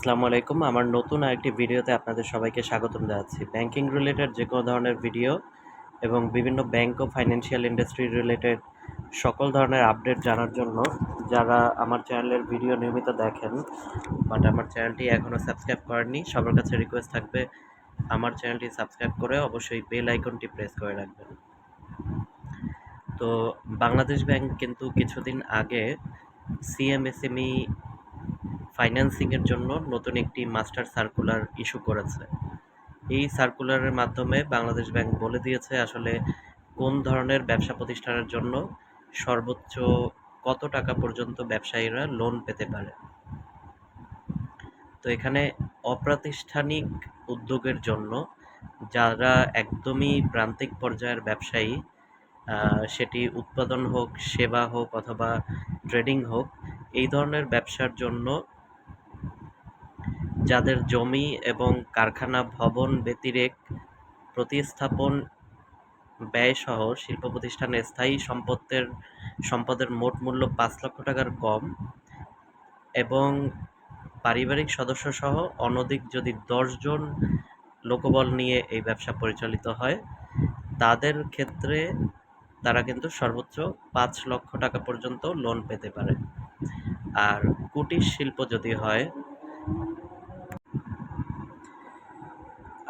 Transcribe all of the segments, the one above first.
আসসালামু আলাইকুম। আমার নতুন আরেকটি ভিডিওতে আপনাদের সবাইকে স্বাগতম জানাচ্ছি। ব্যাংকিং রিলেটেড যে কোনো ধরনের ভিডিও এবং বিভিন্ন ব্যাংক ও ফাইন্যান্সিয়াল ইন্ডাস্ট্রি রিলেটেড সকল ধরনের আপডেট জানার জন্য যারা আমার চ্যানেলের ভিডিও নিয়মিত দেখেন বাট আমার চ্যানেলটি এখনও সাবস্ক্রাইব করেননি, সবার কাছে রিকোয়েস্ট থাকবে আমার চ্যানেলটি সাবস্ক্রাইব করে অবশ্যই বেল আইকনটি প্রেস করে রাখবেন। তো বাংলাদেশ ব্যাংক কিন্তু কিছুদিন আগে সিএমএসএমই ফাইন্যান্সিংয়ের জন্য নতুন একটি মাস্টার সার্কুলার ইস্যু করেছে। এই সার্কুলারের মাধ্যমে বাংলাদেশ ব্যাংক বলে দিয়েছে আসলে কোন ধরনের ব্যবসা প্রতিষ্ঠানের জন্য সর্বোচ্চ কত টাকা পর্যন্ত ব্যবসায়ীরা লোন পেতে পারে। তো এখানে অপ্রাতিষ্ঠানিক উদ্যোগের জন্য যারা একদমই প্রান্তিক পর্যায়ের ব্যবসায়ী সেটি উৎপাদন হোক, সেবা হোক অথবা ট্রেডিং হোক, এই ধরনের ব্যবসার জন্য যাদের জমি এবং কারখানা ভবন ব্যতিরেক প্রতিস্থাপন ব্যয়সহ শিল্প প্রতিষ্ঠানের স্থায়ী সম্পদের সম্পদের মোট মূল্য পাঁচ লক্ষ টাকার কম এবং পারিবারিক সদস্যসহ অনধিক যদি দশজন লোকবল নিয়ে এই ব্যবসা পরিচালিত হয়, তাদের ক্ষেত্রে তারা কিন্তু সর্বোচ্চ পাঁচ লক্ষ টাকা পর্যন্ত লোন পেতে পারে। আর কুটির শিল্প যদি হয়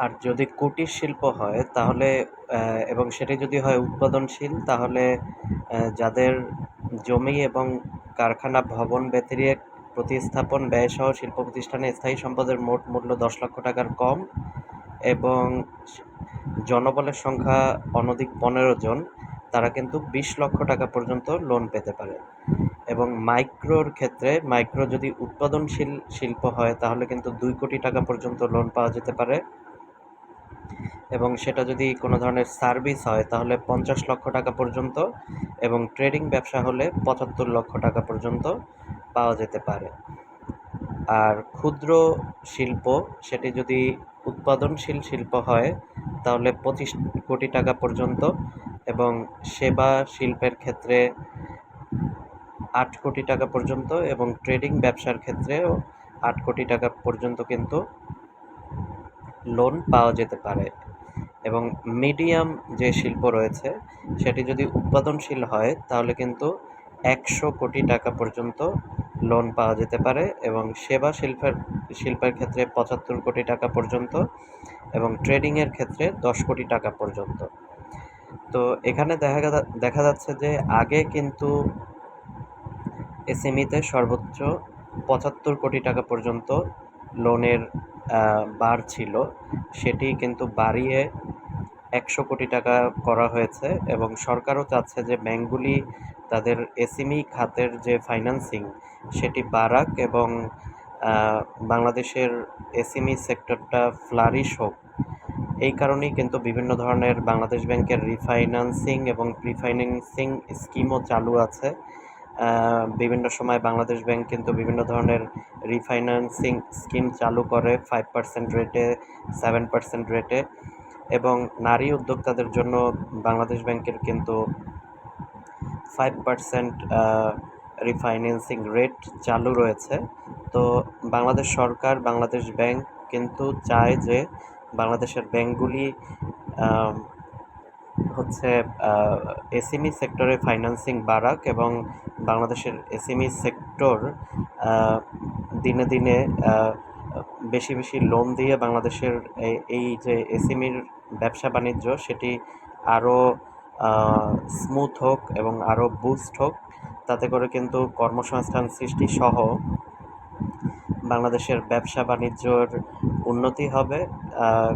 আর যদি কুটির শিল্প হয়, তাহলে এবং সেটি যদি হয় উৎপাদনশীল, তাহলে যাদের জমি এবং কারখানা ভবন ব্যতিরেক প্রতিস্থাপন ব্যয়সহ শিল্প প্রতিষ্ঠানে স্থায়ী সম্পদের মোট মূল্য দশ লক্ষ টাকার কম এবং জনবলের সংখ্যা অনধিক পনেরো জন, তারা কিন্তু বিশ লক্ষ টাকা পর্যন্ত লোন পেতে পারে। এবং মাইক্রোর ক্ষেত্রে, মাইক্রো যদি উৎপাদনশীল শিল্প হয়, তাহলে কিন্তু দুই কোটি টাকা পর্যন্ত লোন পাওয়া যেতে পারে। এবং সেটা যদি কোনো ধরনের সার্ভিস হয়, তাহলে পঞ্চাশ লক্ষ টাকা পর্যন্ত এবং ট্রেডিং ব্যবসা হলে পঁচাত্তর লক্ষ টাকা পর্যন্ত পাওয়া যেতে পারে। আর ক্ষুদ্র শিল্প, সেটি যদি উৎপাদনশীল শিল্প হয়, তাহলে পঁচিশ কোটি টাকা পর্যন্ত এবং সেবা শিল্পের ক্ষেত্রে আট কোটি টাকা পর্যন্ত এবং ট্রেডিং ব্যবসার ক্ষেত্রেও আট কোটি টাকা পর্যন্ত কিন্তু লোন পাওয়া যেতে পারে। এবং মিডিয়াম যে শিল্প রয়েছে, সেটি যদি উৎপাদনশীল হয়, তাহলে কিন্তু একশো কোটি টাকা পর্যন্ত লোন পাওয়া যেতে পারে এবং সেবা শিল্পের শিল্পের ক্ষেত্রে পঁচাত্তর কোটি টাকা পর্যন্ত এবং ট্রেডিংয়ের ক্ষেত্রে দশ কোটি টাকা পর্যন্ত। তো এখানে দেখা দেখা যাচ্ছে যে আগে কিন্তু এসএমইতে সর্বোচ্চ পঁচাত্তর কোটি টাকা পর্যন্ত লোনের বার ছিল। সেটি কিন্তু বাড়িয়ে একশো কোটি টাকা করা হয়েছে এবং সরকারও চাচ্ছে যে ব্যাংকগুলি তাদের এসএমই খাতের যে ফাইন্যান্সিং সেটি বাড়াক এবং বাংলাদেশের এসএমই সেক্টরটা ফ্লারিশ হোক। এই কারণেই কিন্তু বিভিন্ন ধরনের বাংলাদেশ ব্যাংকের রিফাইন্যান্সিং এবং প্রিফাইন্যান্সিং স্কিমও চালু আছে। বিভিন্ন সময় বাংলাদেশ ব্যাংক কিন্তু বিভিন্ন ধরনের রিফাইন্যান্সিং স্কিম চালু করে ফাইভ পার্সেন্ট রেটে সেভেন পার্সেন্ট রেটে এবং নারী উদ্যোক্তাদের জন্য বাংলাদেশ ব্যাংকের কিন্তু ফাইভ পার্সেন্ট রিফাইন্যান্সিং রেট চালু রয়েছে। তো বাংলাদেশ সরকার, বাংলাদেশ ব্যাংক কিন্তু চায় যে বাংলাদেশের ব্যাংকগুলি হচ্ছে এসএমই সেক্টরে ফাইন্যান্সিং বাড়াক এবং বাংলাদেশের এসএমই সেক্টর দিনে দিনে বেশি বেশি লোন দিয়ে বাংলাদেশের এই- যে এসএমইর ব্যবসা বাণিজ্য, সেটি আরও স্মুথ হোক এবং আরও বুস্ট হোক। তাতে করে কিন্তু কর্মসংস্থান সৃষ্টি সহ বাংলাদেশের ব্যবসা বাণিজ্যর উন্নতি হবে।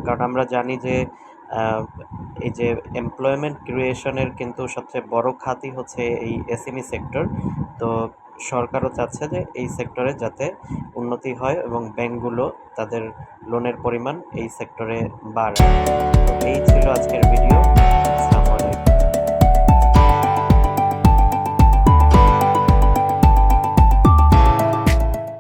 কারণ আমরা জানি যে এই যে এমপ্লয়মেন্ট ক্রিয়েশনের কিন্তু সবচেয়ে বড় খাতই হচ্ছে এই এসএমই সেক্টর তো সরকারও চাচ্ছে যে এই সেক্টরে যাতে উন্নতি হয় এবং ব্যাংকগুলো তাদের লোনের পরিমাণ এই সেক্টরে বাড়ায়। এই ছিল